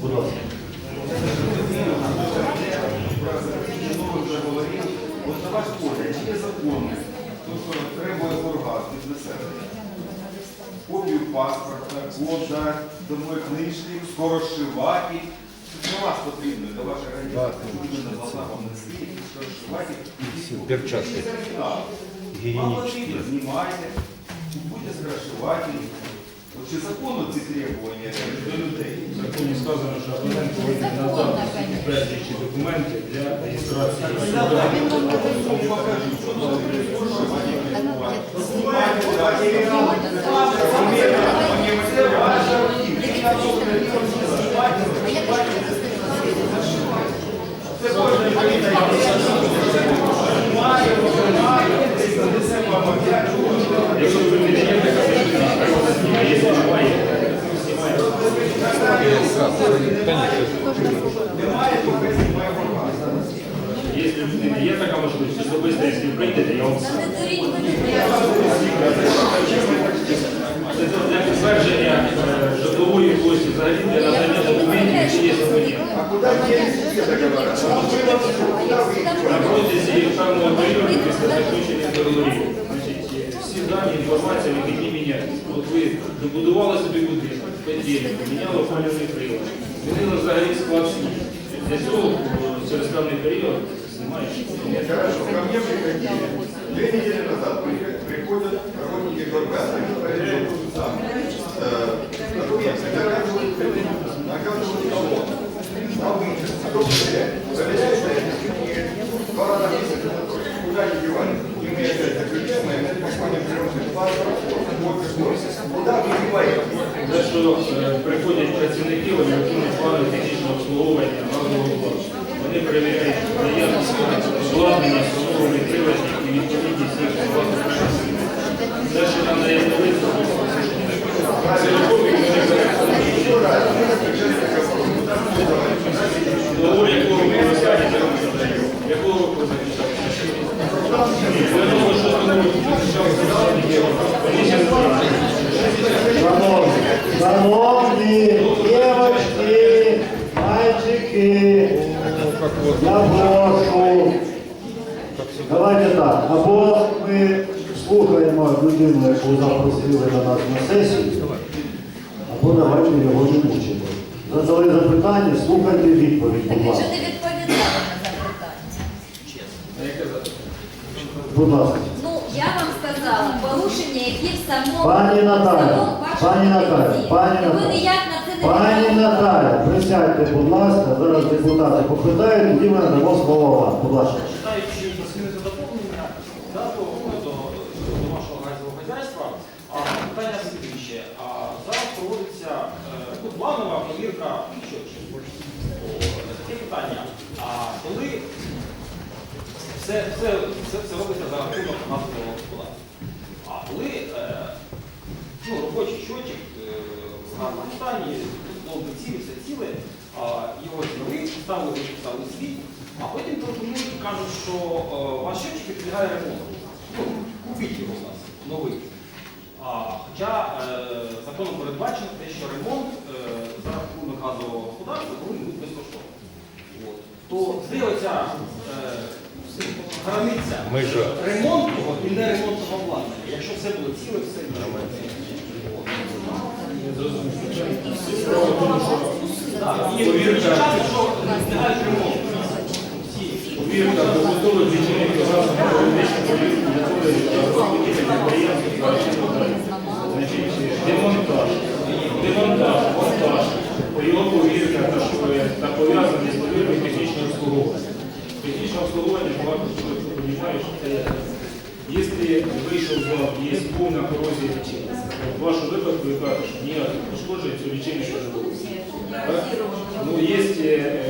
Будь ласка. От на ваш погляд, чи є законно, то, що требує оргаз від населення? Копію паспорта, кода, домової книжки, скорошиваки. Для вас потрібно, для вашої організації, потрібно на глазах вам якісь скорошиваки. Перчатки. Потрібно, знімайте, будьте скорошивателі. Чи законно ці требування до людей? В законі сказано, що абонент повинен надати безлічі документи для реєстрації. Покажу, що таке скорошиваки. Знімайте, далі. Це ваша Це кожна людина. Має, має, десь на 10 або 5 років. Якщо ви не даєте, то знімає. Якщо немає, знімає. Немає, то хай знімає формат. Якщо не є така можливість, особисто, якщо ви прийдете, я вам Це для підтвердження е, житлової площі, взагалі для надання документів, чи є абонент. А куда делись все договора? На протязі певного періоду після закінчення договорів. Значить, е, всі дані, інформація вихідні міняються. От ви добудували собі будинок, поділі, поміняли опалювальний прилад, змінили взагалі склад сім'ї. Для цього е, через певний період знімаєш. Хорошо, ко мне приходили. Две недели назад при- приходят работники Горгаза, они проверяют там, э, документы, доказывают кредит, доказывают талон. Те, що приходять працівники, вони виконують плани технічного обслуговування газового блоку. Вони перевіряють наявність обладнання, встановлення приладів і відповідність їх власних Те, що нам дає висновок, це робить, вони договор якого ми розглядаємо, якого року захищався. Ні, я думаю, що тому року захищався, вони ще Шановні, шановні дівчатки, мальчики, я прошу. Давайте так, або ми слухаємо людину, яку запросили до нас на сесію, або давайте його не мучити. Задали запитання, слухайте відповідь, Так будь ласка. не відповідали на запитання. Будь ласка. Ну, я вам сказала, порушення, які в самому Пані Наталя, самому вашому пані Наталя, комітеті. пані І Ви Наталя. ніяк на Пані. Наталя, присядьте, будь ласка, зараз депутати попитають, тоді ми надамо слово вам. Будь ласка. Читаючи змінити доповнення да, до, до, вашого газового хазяйства, а, питання слідуюче. А, зараз проводиться е, ну, планова перевірка щотчів. Таке питання. А коли все, все, все, все робиться за рахунок газового господарства. А коли е, ну, робочий щотчик е, в гарному стані, довго цілі, все ціле, а, його зняли, ставили, ставили свій, а потім телефонують і кажуть, що е, ваш щотчик підлягає ремонту. Ну, його у нас, новий. А, хоча е, законом передбачено те, що ремонт е, за рахунок газового господарства повинен бути безкоштовним. От. То де оця е, границя Межа. ремонтного і не ремонтного обладнання, якщо все було ціле, все Так, і вирішати, що знають ремонт. Підприємства. Значить, демонтаж, демонтаж, монтаж, його повірка та, пов'язані з повіркою технічного обслуговування. Технічне обслуговування, що це вийшов з ладу, є повна корозія лічильника, в випадку ви кажете, що ніяких пошкоджень не було. Ну, є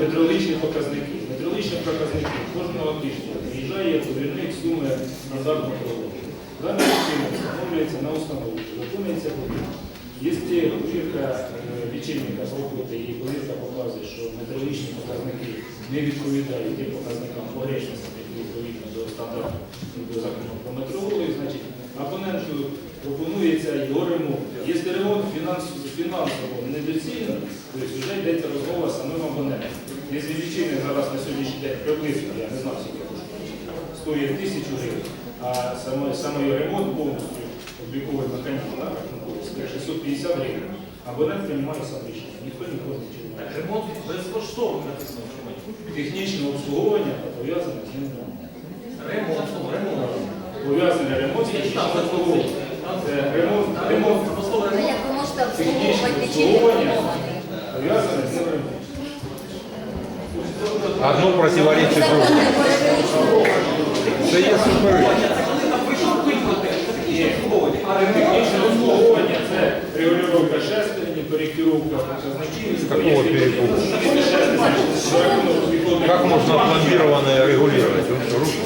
метрологічні показники. Метрологічні показники кожного тижня приїжджає повірник суми назад на проводу. Дана лічильник встановлюється на установку, виконується повірка. Якщо повірка лічильника проходить і повірка показує, що метрологічні показники не відповідають тим показникам погрешності, які відповідно до стандарту до закону про метрологію, значить абоненту пропонується його ремонт. Якщо ремонт фінансово недоцільно, то вже йдеться розмова з самим абонентом. Лічильник зараз на сьогоднішній день приблизно, я не знаю, скільки стоїть тисячу гривень, а саме, ремонт повністю обліковий механізм, да, рахунковий, скаже 650 гривень. Абонент приймає сам рішення, ніхто нікого не Так, ремонт безкоштовно написано чому. Технічне обслуговування пов'язане з ним ремонт. Ремонт, ремонт. Пов'язане ремонт з Я читав, технічним обслуговуванням. Це ремонт, ремонт, Ну, як ви можете технічне обслуговувати обслуговування пов'язане з ним ремонт. Одно противоречит другому. Закони перевищують. Це є суперечність. Це коли там прийшов виплати, це такі обслуговування. А Технічне обслуговування це регулювання шестерні, коректировка показників. З какого перепугу? Как Как можно опломбированное регулировать? Руку.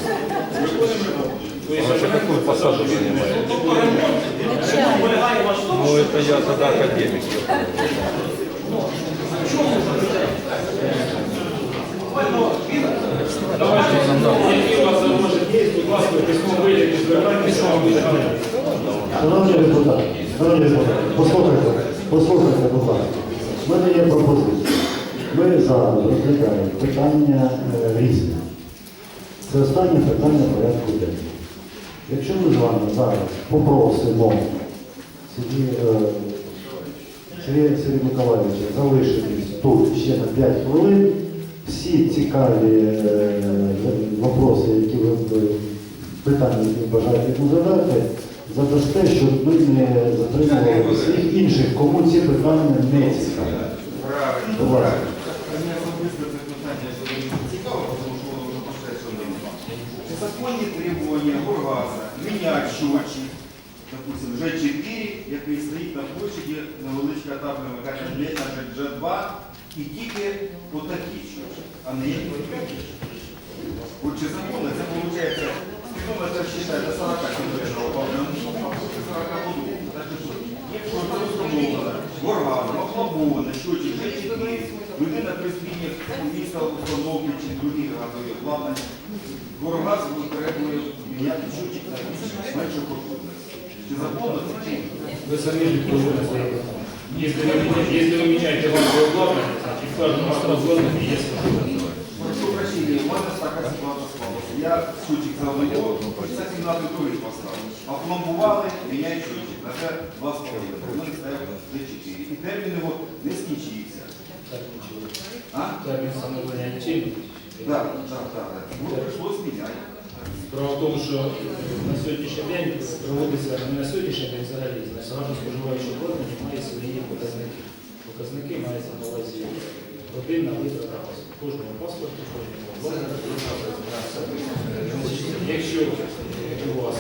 Вообще какую посаду занимает? Тобто ремонт, ремонт полягає ваш в тому, Ну що это я тогда академик. в чому заключається? Буквально він Які у. Шановні депутати, шановні депутати, послухайте, послухайте, будь ласка. У мене є пропозиція. Ми зараз розглядаємо питання е, різне. Це останнє питання порядку денного. Якщо ми з вами зараз попросимо Сергія, е, Сергія Сергія Миколаївича залишитись тут ще на 5 хвилин, всі цікаві е, вопроси, які ви питання, які бажаєте задати, задасте, щоб ми не затримували всіх інших, кому ці питання не цікаві. Правильно, Законні требування Горгаза міняти счетчик, допустим, Ж4, який стоїть на площаді, невеличка табля механіка на Ж2, і тільки отакі а не як такі. От чи законно, це виходить, спідометр считає до 40 кілометрів по одному, а потім 40 по другому. Так що, Якщо це встановлено, органом, опломбовано, счетчик Ж4, людина при зміні міста установки чи других газових обладнань, Горгаз потребує міняти счетчик на меншу потужність. Чи законно це чи ні? Вы сами же проводите свои Если вы, Прошу прощения, мене така ситуація склалася. Я счетчик заводив, це 17 другий поставив. Опломбували, міняють счетчик. На це 2,5. У мене стояв Д4. І термін його не скінчився. А? термин становления лечения. Так, так, так. Ну, прийшлось міняти. Справа в тому, що на сьогоднішній день проводиться не на сьогоднішній день взагалі, загально споживаюче обладнання має свої показники. Показники мається на увазі годинна витрата. Кожного паспорту, кожного Якщо у вас.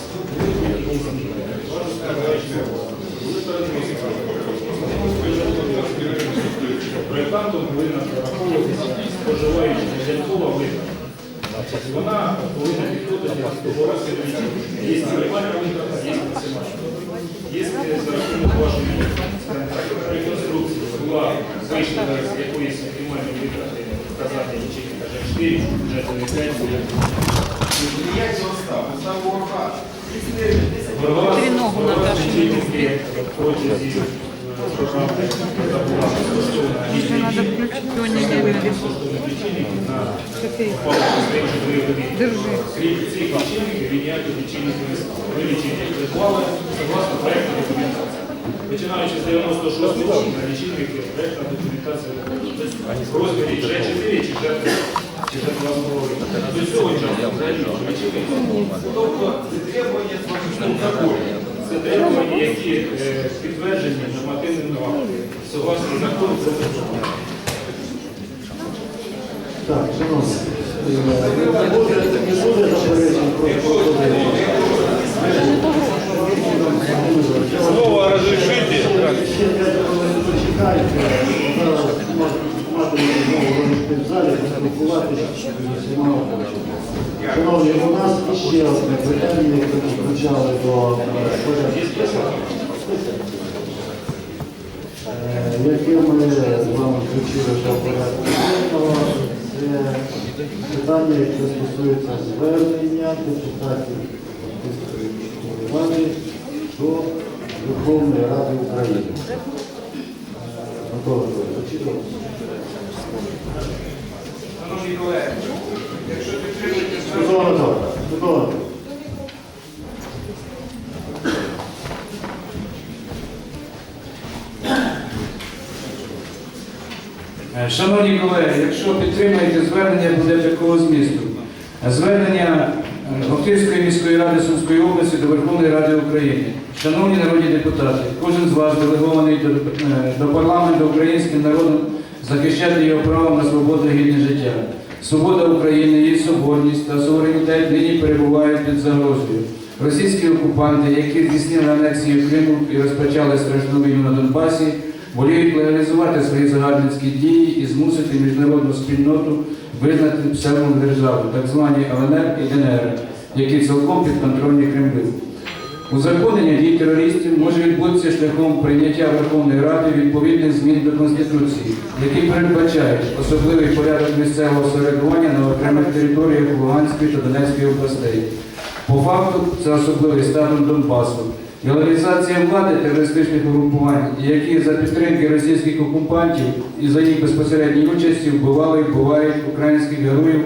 Проєктантом повинна прораховуватися споживаюча додаткова витрата. Вона повинна підходити до розгляду. Є мінімальна витрата, є максимальна. Якщо за рахунок вашої вийшла з якоїсь оптимальної витрати вказання лічильника Ж4, вже 5. Як його став? Став Горгаз. Термін 10 Триногу лічильники в протязі е, програми, яка була розташована, Еще надо включить его недельно. Держи. Придбали согласно проєкту документації. Починаючи з 96 року на лічильники проєктна документація в розмірі Ж4 чи Ж3 чи Ж2,5. До цього часу взагалі лічильники. Тобто це требування з законів. Це требування, які е, підтверджені нормативним актом. Согласно закону про державу. Так, шановні, е, не буде заперечень проти Снова разрешите? Шановні, у нас ще одне питання, яке ми включали до е. Е, яке ми з вами включили до порядку. Це питання, яке стосується звернення депутатів до Верховної Ради України. Шановні колеги, якщо підтримуєте Микола Е, Шановні колеги, якщо підтримаєте звернення, буде такого змісту. Звернення Охтирської міської ради Сумської області до Верховної Ради України. Шановні народні депутати, кожен з вас делегований до, е, до парламенту українським народом захищати його право на свободу гідне життя. Свобода України, її соборність та суверенітет нині перебувають під загрозою. Російські окупанти, які здійснили анексію Криму і розпочали страшну війну на Донбасі, воліють легалізувати свої загарбницькі дії і змусити міжнародну спільноту визнати псевдодержаву, так звані ЛНР і ДНР, які цілком підконтрольні Кремлю. Узаконення дій терористів може відбутися шляхом прийняття Верховної Ради відповідних змін до Конституції, які передбачають особливий порядок місцевого самоврядування на окремих територіях Луганської та Донецької областей. По факту це особливий статус Донбасу. Легалізація влади терористичних угрупувань, які за підтримки російських окупантів і за їх безпосередньої участі вбивали і вбивають українських героїв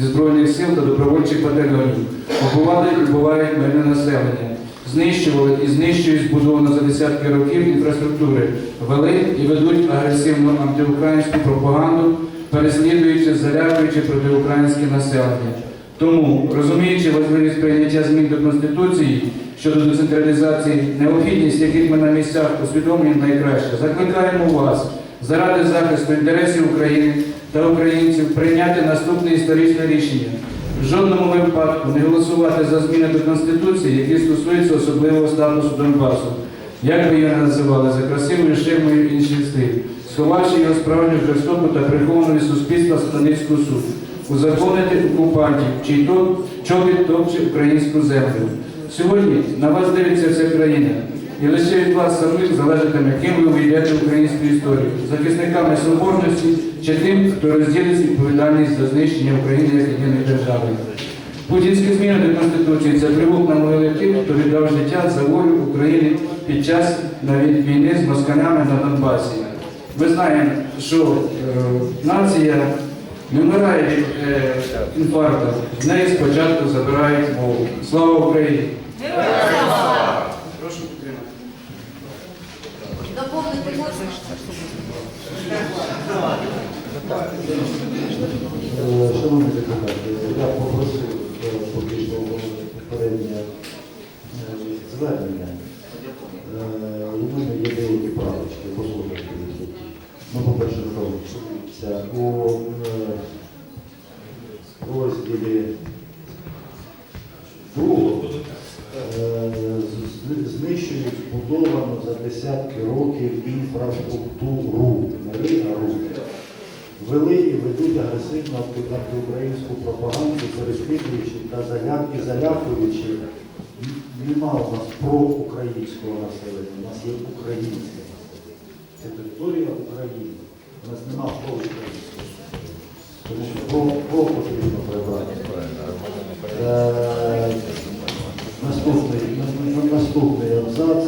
зі Збройних сил та добровольчих батальйонів, вбивали і вбивають мирне населення, знищували і знищують збудовану за десятки років інфраструктури, вели і ведуть агресивну антиукраїнську пропаганду, переслідуючи, залякуючи протиукраїнське населення. Тому, розуміючи важливість прийняття змін до Конституції щодо децентралізації, необхідність яких ми на місцях усвідомлюємо найкраще, закликаємо вас заради захисту інтересів України та українців прийняти наступне історичне рішення. В жодному випадку не голосувати за зміни до Конституції, які стосуються особливого статусу Донбасу. Як би його називали, за красивою ширмою інших стиль, сховавши його справжню жорстоку та приховану від суспільства сатанинську суть узаконити окупантів, чий то чобіт топче українську землю. Сьогодні на вас дивиться вся країна, і лише від вас самих залежатиме, ким ви увійдете в українську історію, захисниками соборності чи тим, хто розділить відповідальність за знищення України як єдиної держави. Путінські зміни до Конституції це привук на могили тих, хто віддав життя за волю України під час навіть війни з москалями на Донбасі. Ми знаємо, що е, нація не вмирає від е, інфаркту, з неї спочатку забирають мову. Слава Україні! Прошу підтримати. Доповнити можна? Е, Шановні депутати, я попросив е, поки попереднє е, звернення. Е, У мене є деякі правочки, років інфраструктуру, ви, вели і ведуть агресивну анти- антиукраїнську пропаганду, переслідуючи та залякуючи. Н- Нема у нас проукраїнського населення, у нас є українське населення. Це територія України. У нас нема проукраїнського. Що про, про потрібно прибрати. Е, Наступний, на- на- наступний абзац.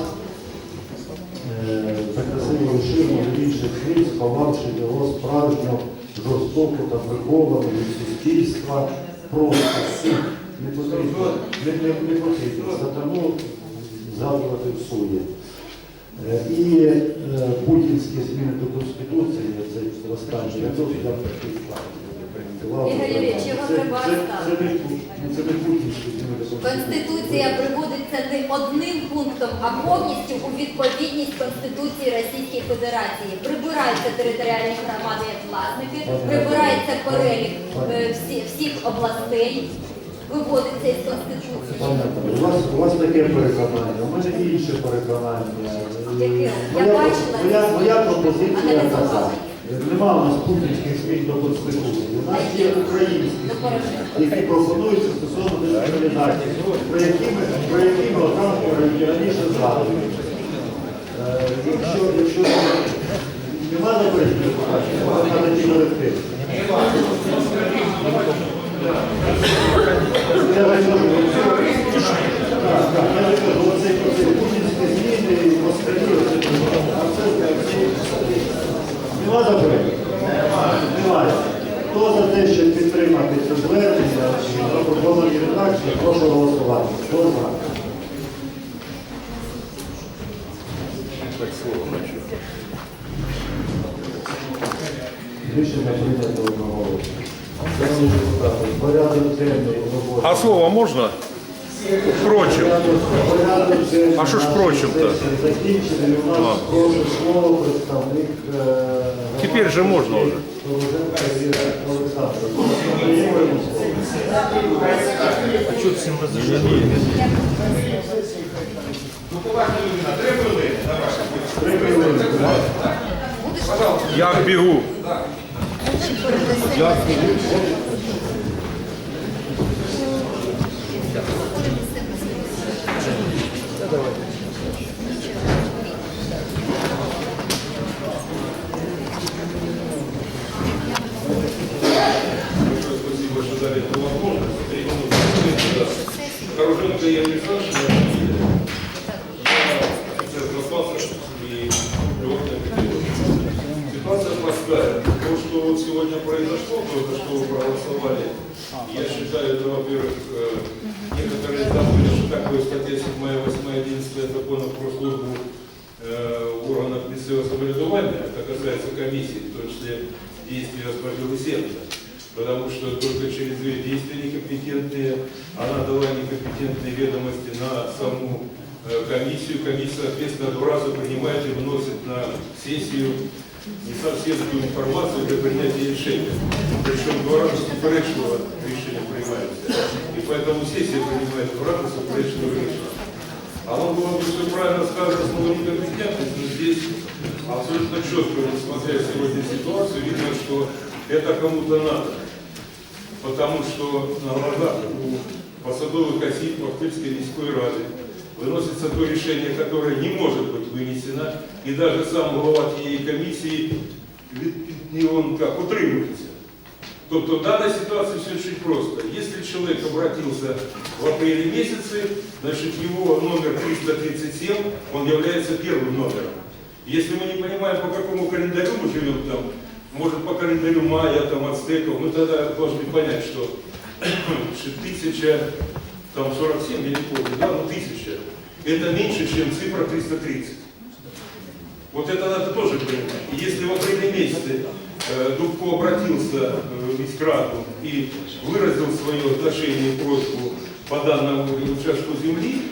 Е, Прикрасили ширму від інших слів, сховавши його справжню жорстоку та приховану від суспільства просто не потрібно, не, не, не потрібно сатану згадувати в суді. Е, І е, путінські зміни до Конституції, це останнє, я тут я такий. Ігор Юрійович, його треба оставити. Це не пу- це не путінські зміни до Конституції. Конституція приводиться не одним пунктом, а повністю у відповідність Конституції Російської Федерації. Прибираються територіальні громади як власники, прибирається перелік е, всі, всіх областей, виводиться із Конституції. Понятно. У вас, у вас таке переконання, у мене інше переконання. Яке? Я Моя, бачила. моя, моя пропозиція Аналізувала. така. Нема у нас путінських змін до Конституції. У нас є українські зміни, які пропонуються стосовно дискримінації, про які ми, про які ми одразу раніше згадували. Е, Якщо, якщо нема заперечень депутатів, можна. Я кажу, так, так, я кажу, оцей оцей путінський Нема заперечень? Немає. Хто за те, щоб підтримати цю звернення, пропоновані редакції, прошу голосувати. Хто за? Рішення прийнято одного. Порядок денний. А слово можна? Впрочем. А що ж впрочем-то? сесії Закінчений. У нас прошу слово представник е, Теперь же можно уже. Я бегу. Действия госпожи Лысенко. Потому что только через две действия некомпетентные, она дала некомпетентные ведомости на саму э, комиссию. Комиссия, соответственно, два раза принимает и выносит на сессию не совсем ту информацию для принятия решения. Причем два раза суперечного решения принимается. И поэтому сессия принимает два раза суперечного решения. Оно было бы все правильно сказано, слово некомпетентность, но здесь абсолютно четко, несмотря сегодня ситуацию, видно, что это кому-то надо. Потому что на глазах у посадовых осіб Ахтырской міської ради выносится то решение, которое не может быть вынесено, и даже сам голова тієї комісії, від- не он как, утримується. Тобто в данной ситуации все очень просто. Если человек обратился в апреле месяце, значит его номер 337, он является первым номером. Если мы не понимаем, по какому календарю мы живем там, может по календарю мая, там, ацтеков, мы тогда должны понять, что 1000, там 47, я не помню, да, ну 1000, это меньше, чем цифра 330. Вот это надо тоже понимать. И если в апреле месяце э, Дубко обратился э, в Искраду и выразил свое отношение и просьбу по данному участку земли,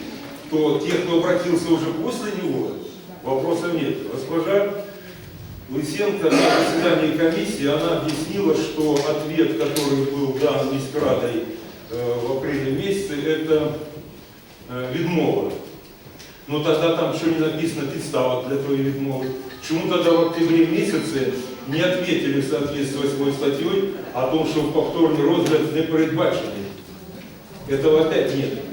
то те, кто обратился уже после него, вопросов нет. Госпожа Лысенко на заседании комиссии, она объяснила, что ответ, который был дан Искрадой э, в апреле месяце, это э, відмова. Ну тогда там что не написано підстава для твоей відмови. Чему тогда в октябре месяце не ответили в соответствии с 8 статьей о том, что в повторный розгляд не передбачены? Этого опять нет.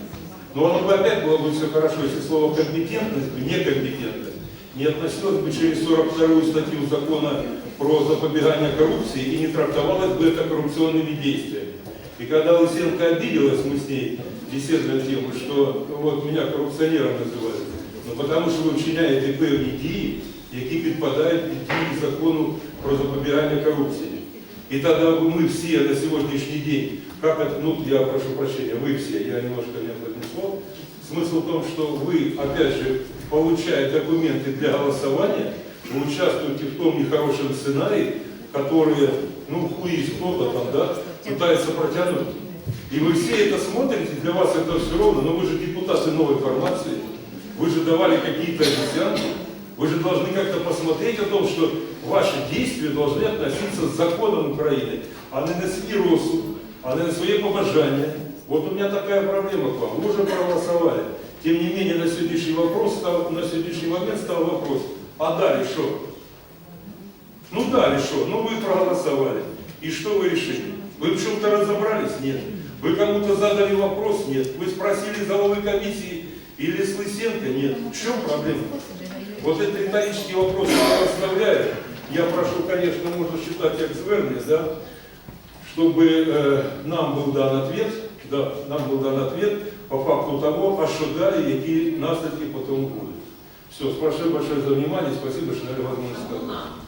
Но оно бы опять было бы все хорошо, если слово компетентность, бы, некомпетентность не относилось бы через 42 статью закона про запобегание коррупции и не трактовалось бы это коррупционными действиями. И когда Лысенко обиделась, мы с ней беседовали на тему, что вот меня коррупционером называют, ну потому що ви вчиняєте певні дії, які підпадають під дії закону про запобігання коррупції. И тогда мы все на сегодняшний день, как это, ну я прошу прощения, вы все, я немножко не поднесло, смысл в том, что вы, опять же, получая документы для голосования, вы участвуете в том нехорошем сценарии, который, ну, хуй кто-то там, да, пытается протянуть. И вы все это смотрите, для вас это все ровно, но вы же депутаты новой формации, вы же давали какие-то обещания, вы же должны как-то посмотреть о том, что ваши действия должны относиться к законам Украины, а не на свій розсуд, а не на своє побажання. Вот у меня такая проблема к вам. Вы уже проголосовали. Тем не менее, на сегодняшний вопрос стал, на сегодняшний момент стал вопрос, а далее что? Ну далее что? Ну вы проголосовали. И что вы решили? Вы в чем-то разобрались? Нет. Вы кому-то задали вопрос? Нет. Вы спросили головы комиссии или с Лысенко? Нет. В чем проблема? Вот этот риторический вопрос я оставляю. Я прошу, конечно, можно считать как звернення, да? чтобы э, нам был дан ответ, да, нам был дан ответ по факту того, а що далі, які наслідки потім будуть. Все, спасибо большое за внимание, спасибо, что дали возможность сказать.